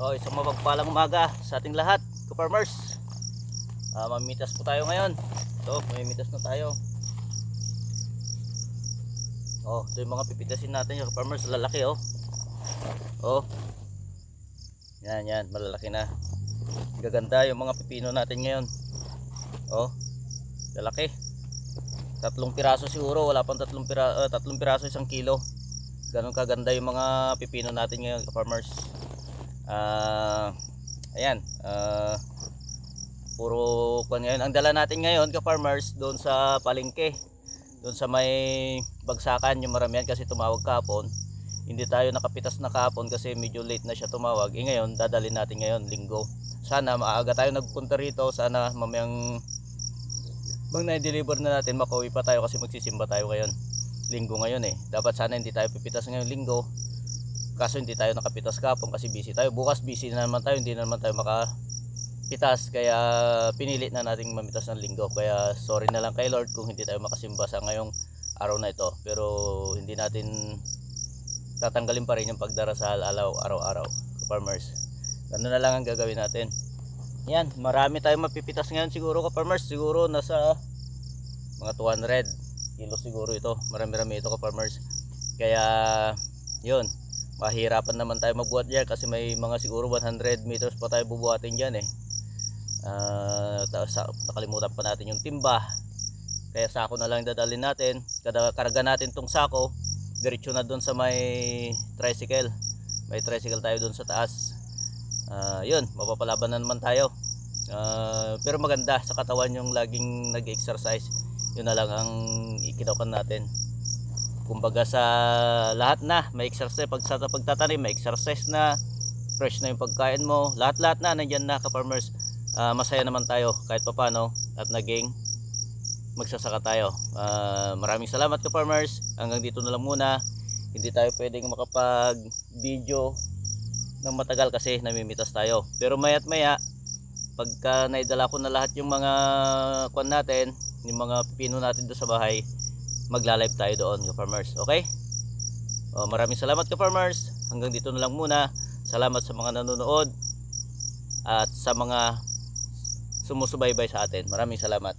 Oh, isang mapagpalang umaga sa ating lahat, ka-farmers. Ah, mamimitas po tayo ngayon. So, mamimitas na tayo. Oh, ito yung mga pipitasin natin yung farmers, lalaki oh. Oh. Yan, yan, malalaki na. Gaganda yung mga pipino natin ngayon. Oh. Lalaki. Tatlong piraso siguro, wala pang tatlong piraso, tatlong piraso isang kilo. Ganon kaganda yung mga pipino natin ngayon, farmers. Ah, ayan, ah puro kwan ngayon. Ang dala natin ngayon, ka-farmers, doon sa palengke. Doon sa may bagsakan, yung maramihan kasi tumawag kahapon. Hindi tayo nakapitas na kahapon kasi medyo late na siya tumawag. Eh ngayon, dadalhin natin ngayon, linggo. Sana maaga tayo nagpunta rito. Sana mamayang bang na-deliver na natin, makauwi pa tayo kasi magsisimba tayo ngayon. Linggo ngayon eh. Dapat sana hindi tayo pipitas ngayon linggo. Kaso hindi tayo nakapitas kahapon kasi busy tayo. Bukas busy na naman tayo, hindi na naman tayo makapitas. Kaya pinili na nating mamitas ng linggo. Kaya sorry na lang kay Lord kung hindi tayo makasimba sa ngayong araw na ito. Pero hindi natin tatanggalin pa rin yung pagdarasal alaw araw-araw. Farmers. Ganun na lang ang gagawin natin. Yan, marami tayong mapipitas ngayon siguro ka farmers. Siguro nasa mga 200 kilos siguro ito. Marami-rami ito ka farmers. Kaya yun, mahirapan naman tayo magbuhat diyan kasi may mga siguro 100 meters pa tayo bubuhatin diyan eh. Sa- nakalimutan pa natin yung timba. Kaya sako na lang dadalhin natin. Kada karga natin tong sako, diretso na doon sa may tricycle. May tricycle tayo doon sa taas. Ah, yun, mapapalaban na naman tayo. Ah, pero maganda sa katawan yung laging nag-exercise. Yun na lang ang ikinokan natin kumbaga sa lahat na may exercise pag sa pagtatanim may exercise na fresh na yung pagkain mo. Lahat lahat na nandyan na ka farmers Ah, masaya naman tayo kahit papano at naging magsasaka tayo. Ah, maraming salamat ka farmers hanggang dito na lang muna. Hindi tayo pwedeng makapag video ng matagal kasi namimitas tayo. Pero maya't maya pagka naidala ko na lahat yung mga kwan natin yung mga pino natin doon sa bahay magla-live tayo doon ka farmers okay? Oh, maraming salamat ka farmers hanggang dito na lang muna. Salamat sa mga nanonood at sa mga sumusubaybay sa atin. Maraming salamat